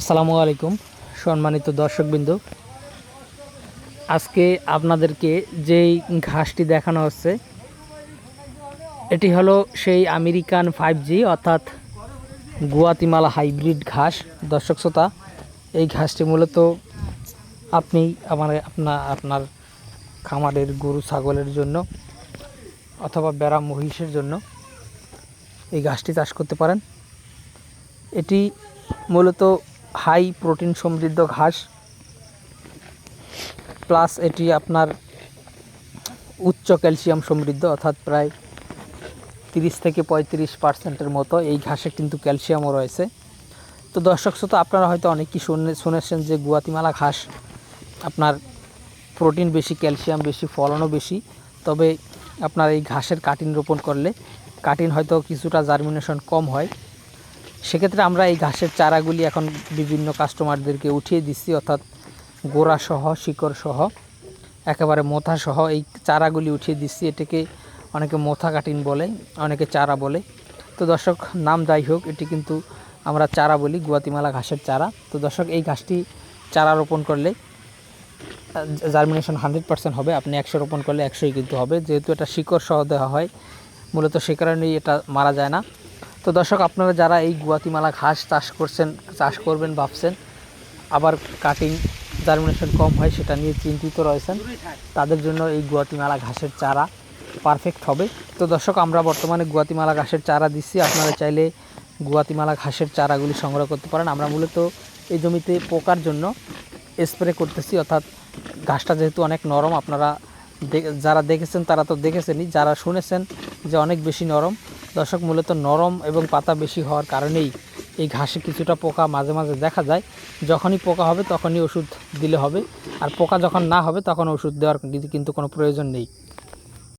আসসালামু আলাইকুম, সম্মানিত দর্শকবৃন্দ। আজকে আপনাদেরকে যেই ঘাসটি দেখানো হচ্ছে, এটি হলো সেই আমেরিকান ফাইভ জি, অর্থাৎ গুয়াতিমালা হাইব্রিড ঘাস। দর্শক শ্রোতা, এই ঘাসটি মূলত আপনি আমার, আপনার আপনার খামারের গরু, ছাগলের জন্য অথবা বেড়া মহিষের জন্য এই ঘাসটি চাষ করতে পারেন। এটি মূলত হাই প্রোটিন সমৃদ্ধ ঘাস, প্লাস এটি আপনার উচ্চ ক্যালসিয়াম সমৃদ্ধ, অর্থাৎ প্রায় তিরিশ থেকে পঁয়ত্রিশ পার্সেন্টের মতো এই ঘাসে কিন্তু ক্যালসিয়ামও রয়েছে। তো দর্শক শ্রোতা, আপনারা হয়তো অনেকেই শুনে শুনেছেন যে গুয়াতিমালা ঘাস, আপনার প্রোটিন বেশি, ক্যালসিয়াম বেশি, ফলনও বেশি। তবে আপনার এই ঘাসের কাটিন রোপণ করলে, কাটিন হয়তো কিছুটা জার্মিনেশন কম হয়। সেক্ষেত্রে আমরা এই ঘাসের চারাগুলি এখন বিভিন্ন কাস্টমারদেরকে উঠিয়ে দিচ্ছি, অর্থাৎ গোড়া সহ শিকড় সহ একেবারে মোথা সহ এই চারাগুলি উঠিয়ে দিচ্ছি। এটাকে অনেকে মোথা কাটিন বলে, অনেকে চারা বলে। তো দর্শক, নাম যাই হোক, এটি কিন্তু আমরা চারা বলি, গুয়াতিমালা ঘাসের চারা। তো দর্শক, এই ঘাসটি চারা রোপণ করলে জার্মিনেশন হান্ড্রেড পার্সেন্ট হবে। আপনি একশো রোপণ করলে একশোই কিন্তু হবে। যেহেতু এটা শিকড় সহ দেওয়া হয়, মূলত সে কারণেই এটা মারা যায় না। তো দর্শক, আপনারা যারা এই গুয়াতিমালা ঘাস চাষ করছেন, চাষ করবেন, ভাবছেন, আবার কাটিং জার্মিনেশন কম হয় সেটা নিয়ে চিন্তিত রয়েছেন, তাদের জন্য এই গুয়াতিমালা ঘাসের চারা পারফেক্ট হবে। তো দর্শক, আমরা বর্তমানে গুয়াতিমালা ঘাসের চারা দিচ্ছি। আপনারা চাইলে গুয়াতিমালা ঘাসের চারাগুলি সংগ্রহ করতে পারেন। আমরা মূলত এই জমিতে পোকার জন্য স্প্রে করতেছি, অর্থাৎ ঘাসটা যেহেতু অনেক নরম, আপনারা যারা দেখেছেন তারা তো দেখেছেনই, যারা শুনেছেন যে অনেক বেশি নরম দর্শক, মূলত নরম এবং পাতা বেশি হওয়ার কারণেই এই ঘাসে কিছুটা পোকা মাঝে মাঝে দেখা যায়। যখনই পোকা হবে তখনই ওষুধ দিলে হবে। আর পোকা যখন না হবে তখন ওষুধ দেওয়ার কিন্তু- কোনো প্রয়োজন নেই।